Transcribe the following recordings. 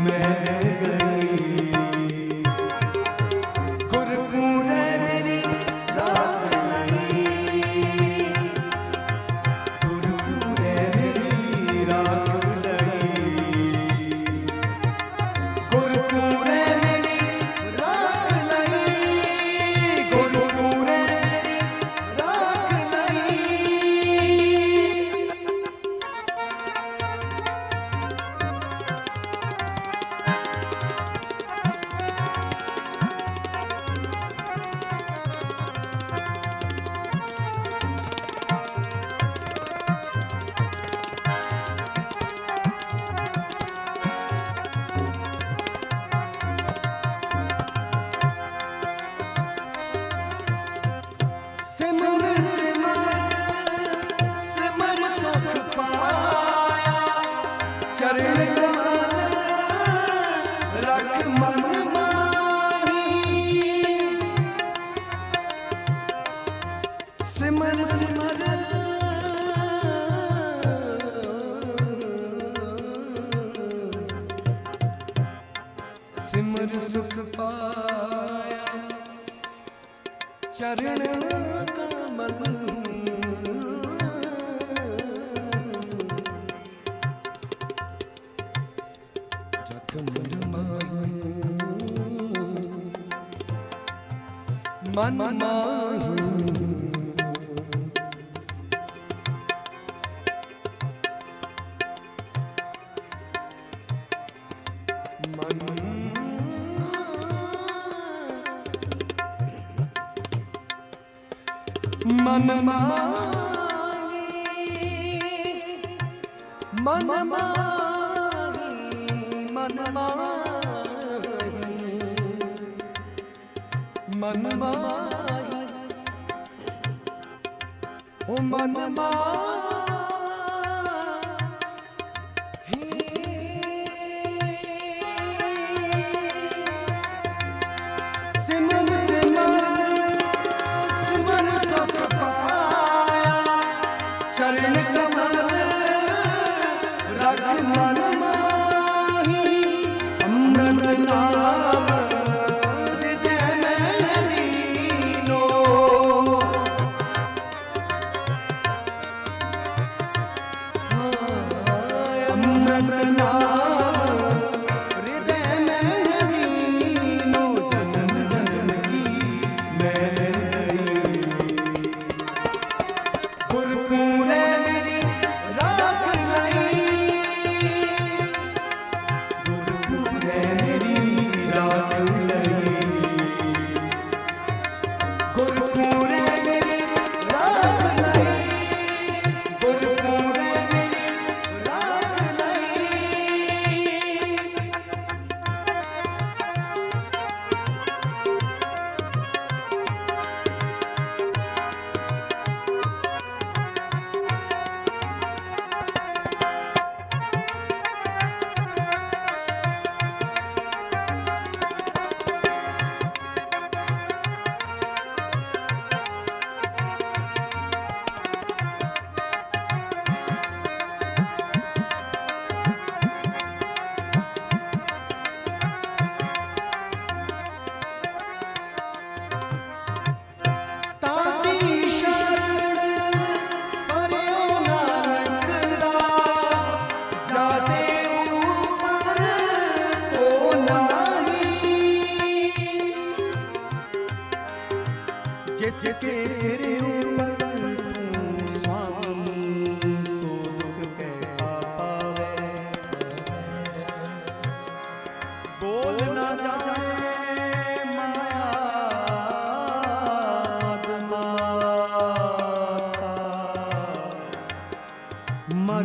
ਮੈਂ Marilyn. ਮਨ ਮਾਹੂ ਮਨ ਮਾਹੀ ਮਨ ਮਾਹੀ ਮਨ ਮਾਹੀ ਮਨ ਮਾਹੀ ਓ ਮਨ ਮਾਹੀ। ਸਿਮਰ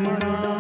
करुणा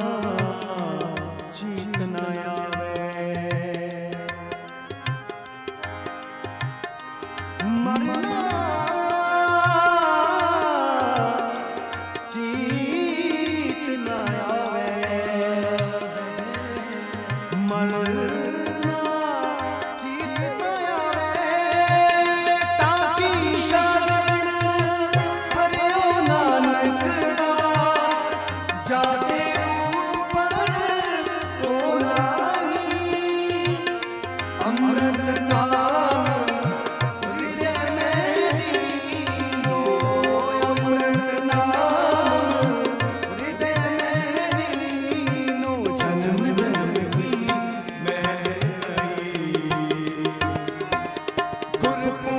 Put